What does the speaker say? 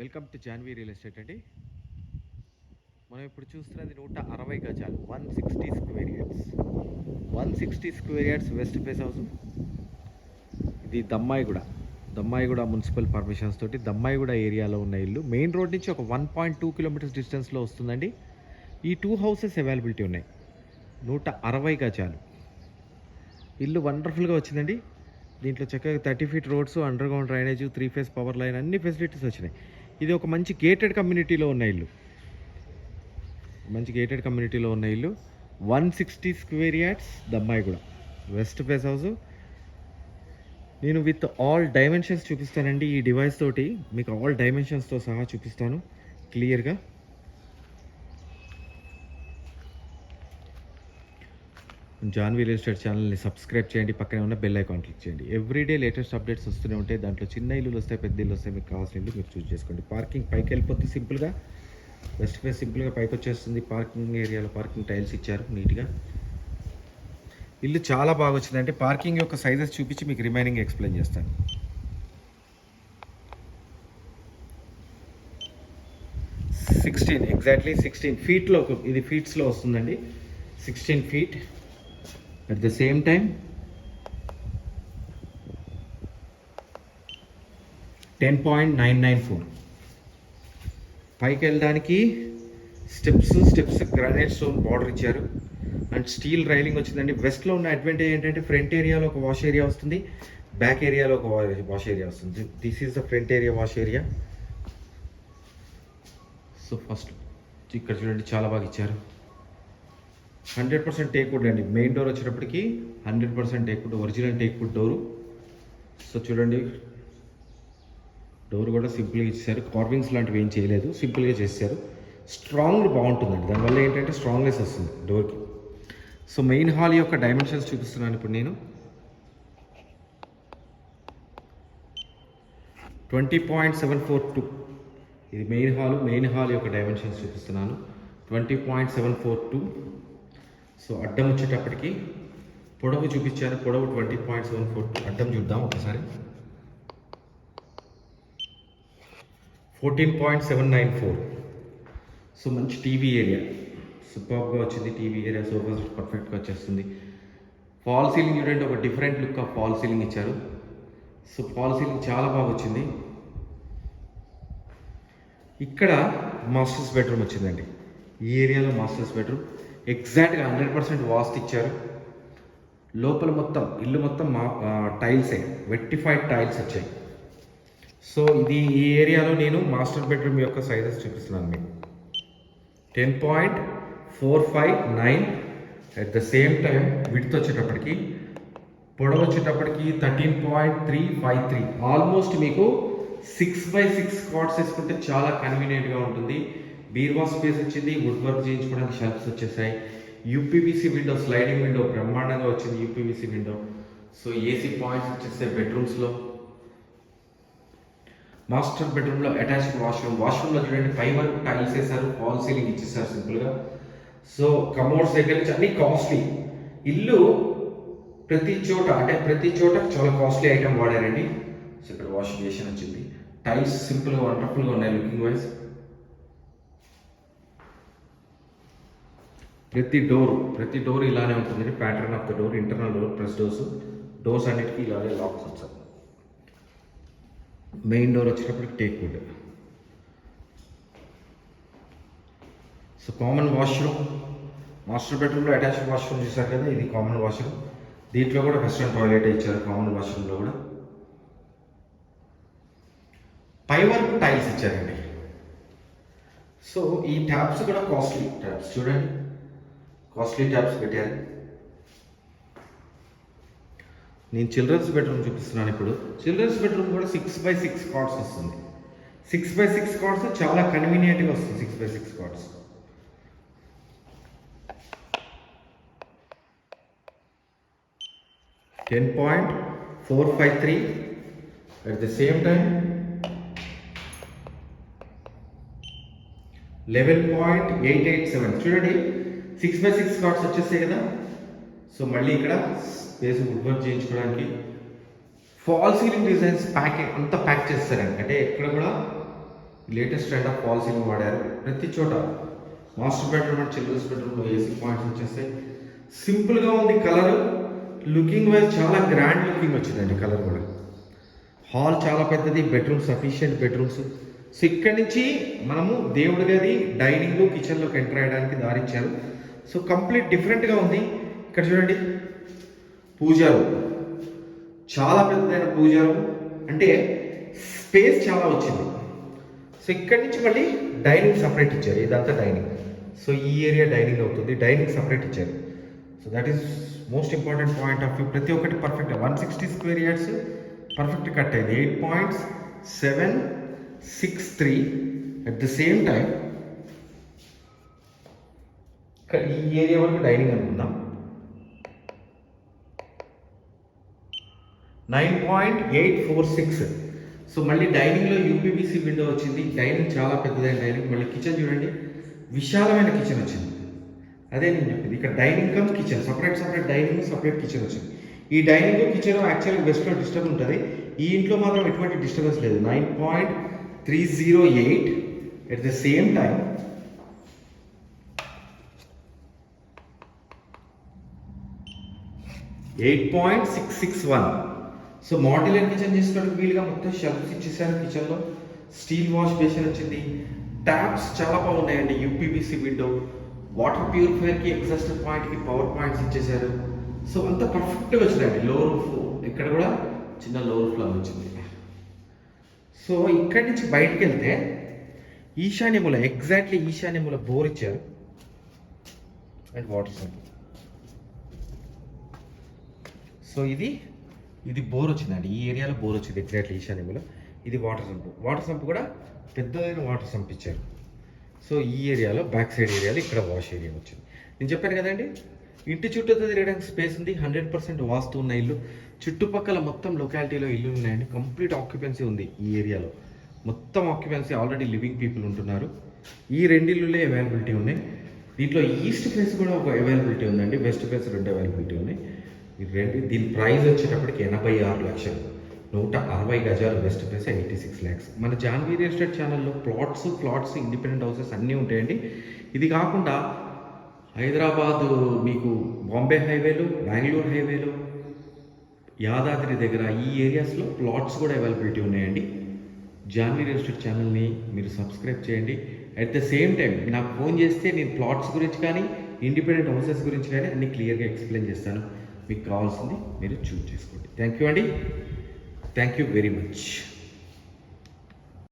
Welcome to Janvi real estate అండి. మనం ఇప్పుడు చూస్తున్నది నూట అరవై గజాలు one sixty square yards. One sixty square yards west face house. ఇది దమ్మాయిగూడ. దమ్మాయిగూడ మున్సిపల్ పర్మిషన్స్ తోటి దమ్మాయిగూడ ఏరియాలో ఉన్న ఇల్లు. మెయిన్ రోడ్ నుంచి ఒక వన్ పాయింట్ టూ కిలోమీటర్స్ డిస్టెన్స్లో వస్తుందండి. ఈ టూ హౌసెస్ అవైలబిలిటీ ఉన్నాయి. నూట అరవై గజాలు. ఇల్లు వండర్ఫుల్గా వచ్చిందండి. దీంట్లో చక్కగా thirty feet roads underground drainage three phase power line అన్ని ఫెసిలిటీస్ వచ్చినాయి. ఇది ఒక మంచి గేటెడ్ కమ్యూనిటీలో ఉన్న ఇల్లు. మంచి గేటెడ్ కమ్యూనిటీలో ఉన్న ఇల్లు. One sixty square yards Dammaiguda west face house నేను విత్ ఆల్ డైమెన్షన్స్ చూపిస్తానండి ఈ డివైస్ తోటి. మీకు ఆల్ డైమెన్షన్స్తో సహా చూపిస్తాను. క్లియర్గా జాన్ రియల్ ఎస్టేట్ ఛానల్ని సబ్స్క్రైబ్ చేయండి. పక్కనే ఉన్న బెల్ ఐకాన్ క్లిక్ చేయండి. ఎవ్రీడే లేటెస్ట్ అప్డేట్స్ వస్తూనే ఉంటాయి. దాంట్లో చిన్న ఇల్లులు వస్తాయి పెద్ద ఇల్లు వస్తాయి. మీకు కావాల్సిన ఇల్లు మీరు చూస్ చేసుకోండి. పార్కింగ్ పైకి వెళ్ళిపోతే సింపుల్గా వెస్ట్ ఫేస్ సింపుల్గా పైకి వచ్చేస్తుంది. పార్కింగ్ ఏరియాలో పార్కింగ్ టైల్స్ ఇచ్చారు నీట్గా. ఇల్లు చాలా బాగా వచ్చిందంటే పార్కింగ్ యొక్క సైజెస్ చూపించి మీకు రిమైనింగ్ ఎక్స్ప్లెయిన్ చేస్తాను. సిక్స్టీన్ ఎగ్జాక్ట్లీ సిక్స్టీన్ ఫీట్లో ఇది ఫీట్స్లో వస్తుందండి. Sixteen feet at the same time ten point nine nine four పైకి వెళ్ళడానికి steps steps granite stone border ఇచ్చారు. అండ్ స్టీల్ రైలింగ్ వచ్చిందండి. వెస్ట్లో ఉన్న అడ్వాంటేజ్ ఏంటంటే ఫ్రంట్ ఏరియాలో ఒక వాష్ ఏరియా వస్తుంది. బ్యాక్ ఏరియాలో ఒక వాష్ ఏరియా వస్తుంది. This is the front area wash area so first ఇక్కడ చూడండి చాలా బాగా ఇచ్చారు. హండ్రెడ్ పర్సెంట్ టేక్వుడ్ అండి. మెయిన్ డోర్ వచ్చేటప్పటికి hundred percent teakwood original teakwood door. So చూడండి డోర్ కూడా సింపుల్గా ఇచ్చారు కార్వింగ్స్ లాంటివి ఏం చేయలేదు సింపుల్గా చేశారు స్ట్రాంగ్ బాగుంటుందండి. దానివల్ల ఏంటంటే స్ట్రాంగ్నెస్ వస్తుంది డోర్కి. సో మెయిన్ హాల్ యొక్క డైమెన్షన్స్ చూపిస్తున్నాను ఇప్పుడు నేను. Twenty point seven four two. ఇది మెయిన్ హాల్ మెయిన్ హాల్ యొక్క డైమెన్షన్స్ చూపిస్తున్నాను. Twenty point seven four two. So అడ్డం వచ్చేటప్పటికి పొడవు చూపించాను. పొడవు ట్వంటీ పాయింట్ సెవెన్ ఫోర్ అడ్డం చూద్దాం ఒకసారి. Fourteen point seven nine four. So మంచి టీవీ ఏరియా సూపర్గా వచ్చింది టీవీ ఏరియా సోఫాస్ పర్ఫెక్ట్గా వచ్చేస్తుంది. ఫాల్ సీలింగ్ చూడండి ఒక different look of fall ceiling ఇచ్చారు. సో ఫాల్ సీలింగ్ చాలా బాగా వచ్చింది. ఇక్కడ మాస్టర్స్ బెడ్రూమ్ వచ్చిందండి. ఈ ఏరియాలో మాస్టర్స్ బెడ్రూమ్ ఎగ్జాక్ట్గా హండ్రెడ్ పర్సెంట్ వాస్ట్ ఇచ్చారు. లోపల మొత్తం ఇల్లు మొత్తం మా టైల్సే వెట్టిఫైడ్ టైల్స్ వచ్చాయి. సో ఇది ఈ ఏరియాలో నేను మాస్టర్ బెడ్రూమ్ యొక్క సైజెస్ చూపిస్తున్నాను మీకు. Ten point four five nine at the same time width వచ్చేటప్పటికి పొడవు వచ్చేటప్పటికి thirteen point three five three. Almost మీకు సిక్స్ బై సిక్స్ కార్డ్స్ వేసుకుంటే చాలా కన్వీనియంట్గా ఉంటుంది. బీర్వా స్పేస్ వచ్చింది వుడ్ వర్క్ చేయించుకోవడానికి షెల్ఫ్స్ వచ్చేసాయి. యూపీవీసీ విండో స్లైడింగ్ విండో బ్రహ్మాండంగా వచ్చింది UPVC window so AC points వచ్చేస్తాయి బెడ్రూమ్స్లో మాస్టర్ బెడ్రూమ్లో అటాచ్డ్ వాష్రూమ్ వాష్రూమ్లో చూడండి పై వరకు టైల్స్ వేసారు ఫాల్ సీలింగ్ ఇచ్చేసారు సింపుల్గా సో కమోడ్స్ దగ్గర నుంచి అన్ని కాస్ట్లీ ఇల్లు ప్రతి చోట అంటే ప్రతి చోట చాలా కాస్ట్లీ ఐటమ్ వాడారండి. సో ఇక్కడ వాషింగ్ బేషన్ వచ్చింది. టైల్స్ సింపుల్గా వండర్ఫుల్గా ఉన్నాయి లుకింగ్ వైజ్ ప్రతి డోర్ ప్రతి డోర్ ఇలానే ఉంటుంది. Pattern of the door internal door press doors doors అన్నిటికీ ఇలానే లాక్స్ వచ్చాయి మెయిన్ డోర్ వచ్చేటప్పటికి teak wood so common washroom master బెడ్రూమ్లో అటాచ్డ్ వాష్రూమ్ చూసారు కదా? ఇది కామన్ వాష్రూమ్ దీంట్లో కూడా వెస్ట్రన్ టాయిలెట్ ఇచ్చారు కామన్ వాష్రూమ్లో కూడా. పై వరకు టైల్స్ ఇచ్చారండి. సో ఈ ట్యాప్స్ కూడా కాస్ట్లీ ట్యాప్స్ చూడండి. కాస్ట్లీ ట్యాబ్స్ పెట్టారు నేను చిల్డ్రన్స్ బెడ్రూమ్ చూపిస్తున్నాను ఇప్పుడు. చిల్డ్రన్స్ బెడ్రూమ్ కూడా సిక్స్ బై సిక్స్ కార్డ్స్ వస్తుంది. సిక్స్ బై సిక్స్ కార్డ్స్ చాలా కన్వీనియంట్గా వస్తుంది six by six cards ten point four five three at the same time eleven point eight eight seven చూడండి సిక్స్ బై సిక్స్ కార్డ్స్ వచ్చేస్తాయి కదా. So మళ్ళీ ఇక్కడ space wood work చేయించుకోవడానికి ఫాల్ సీలింగ్ డిజైన్స్ ప్యాక్ అంతా ప్యాక్ చేస్తారండి. అంటే ఎక్కడ కూడా latest trend of fall ceiling వాడారు. ప్రతి చోట మాస్టర్ బెడ్రూమ్ అండ్ చిల్డ్రన్స్ బెడ్రూమ్లో ఏసీ పాయింట్స్ వచ్చేస్తాయి. సింపుల్గా ఉంది కలర్ లుకింగ్ వైజ్ చాలా గ్రాండ్ లుకింగ్ వచ్చిందండి కలర్ కూడా. హాల్ చాలా పెద్దది బెడ్రూమ్ సఫిషియెంట్ బెడ్రూమ్స్ సో ఇక్కడి నుంచి మనము దేవుడి గది డైనింగ్ కిచెన్లోకి ఎంటర్ అయ్యడానికి దారిచ్చారు సో కంప్లీట్ డిఫరెంట్గా ఉంది. ఇక్కడ చూడండి. పూజారు చాలా పెద్దదైన పూజారు అంటే స్పేస్ చాలా వచ్చింది. సో ఇక్కడి నుంచి మళ్ళీ డైనింగ్ సపరేట్ ఇచ్చారు. ఇదంతా డైనింగ్ సో ఈ ఏరియా డైనింగ్ అవుతుంది. డైనింగ్ సపరేట్ ఇచ్చారు. So that is most important point of view ప్రతి ఒక్కటి perfect one sixty square yards perfect cut అయింది. Eight points seven six three at the same time ఈ area వరకు dining అనుకుందాం nine point eight four six. So మళ్ళీ డైనింగ్లో UPVC window వచ్చింది. Dining చాలా పెద్దదైన డైనింగ్. మళ్ళీ కిచెన్ చూడండి. విశాలమైన కిచెన్ వచ్చింది. అదే నేను చెప్పింది. ఇక్కడ dining come kitchen. Separate separate dining separate kitchen వచ్చింది. ఈ డైనింగ్ కిచెన్ యాక్చువల్గా వెస్ట్లో డిస్టర్బ్ ఉంటుంది. ఈ ఇంట్లో మాత్రం ఎటువంటి డిస్టర్బెన్స్ లేదు. Nine point three zero eight. At the same time eight point six six one. So modular kitchen చేసుకోవడానికి వీలుగా మొత్తం షెల్ఫ్స్ ఇచ్చేసారు కిచెన్లో స్టీల్ వాష్ బేసిన్ వచ్చింది. ట్యాప్స్ చాలా బాగున్నాయండి. యూపీబీసీ విండో వాటర్ ప్యూరిఫైయర్కి ఎగ్జాస్టర్ పాయింట్కి పవర్ పాయింట్స్ ఇచ్చేసారు. సో అంత పర్ఫెక్ట్గా వచ్చిందండి. లో రూఫ్ ఇక్కడ కూడా చిన్న లో రూఫ్ లాగా వచ్చింది. సో ఇక్కడి నుంచి బయటికి వెళ్తే ఈశాన్యముల ఎగ్జాక్ట్లీ ఈశాన్యముల బోర్ ఇచ్చారు. అండ్ వాటర్ సంప్ సో ఇది ఇది బోర్ వచ్చిందండి. ఈ ఏరియాలో బోర్ వచ్చింది ఎగ్జాక్ట్లీ ఈశాన్యంలో ఇది వాటర్ సంప్. వాటర్ సంప్ కూడా పెద్దదైన వాటర్ సంప్ ఇచ్చారు. సో ఈ ఏరియాలో బ్యాక్ సైడ్ ఏరియాలో ఇక్కడ వాష్ ఏరియా వచ్చింది. నేను చెప్పాను కదండి ఇంటి చుట్టూ తిరగడానికి స్పేస్ ఉంది. హండ్రెడ్ పర్సెంట్ వాస్తు ఉన్న ఇల్లు. చుట్టుపక్కల మొత్తం లొకాలిటీలో ఇల్లు ఉన్నాయండి. కంప్లీట్ ఆక్యుపెన్సీ ఉంది ఈ ఏరియాలో. మొత్తం ఆక్యుపెన్సీ ఆల్రెడీ లివింగ్ పీపుల్ ఉంటున్నారు. ఈ రెండు ఇల్లులే అవైలబిలిటీ ఉన్నాయి. దీంట్లో ఈస్ట్ ఫేస్ కూడా ఒక అవైలబిలిటీ ఉందండి. వెస్ట్ ఫేస్ రెండు అవైలబిలిటీ ఉన్నాయి. ఇది రెండు దీని ప్రైస్ వచ్చేటప్పటికి ఎనభై ఆరు లక్షలు. నూట అరవై గజాలు west face eighty six lakhs. మన జాన్వీ రియల్ ఎస్టేట్ ఛానల్లో ప్లాట్స్ ప్లాట్స్ ఇండిపెండెంట్ హౌసెస్ అన్నీ ఉంటాయండి. ఇది కాకుండా హైదరాబాదు మీకు బాంబే హైవేలు బెంగళూరు హైవేలు యాదాద్రి దగ్గర ఈ ఏరియాస్లో ప్లాట్స్ కూడా అవైలబిలిటీ ఉన్నాయండి. జాన్వీ రియల్ ఎస్టేట్ ఛానల్ని మీరు సబ్స్క్రైబ్ చేయండి. అట్ ద సేమ్ టైం నాకు ఫోన్ చేస్తే నేను ప్లాట్స్ గురించి కానీ ఇండిపెండెంట్ హౌసెస్ గురించి కానీ అన్ని క్లియర్గా ఎక్స్ప్లెయిన్ చేస్తాను. మీకు కావాల్సింది మీరు చూజ్ చేసుకోండి. థ్యాంక్ యూ అండి. Thank you very much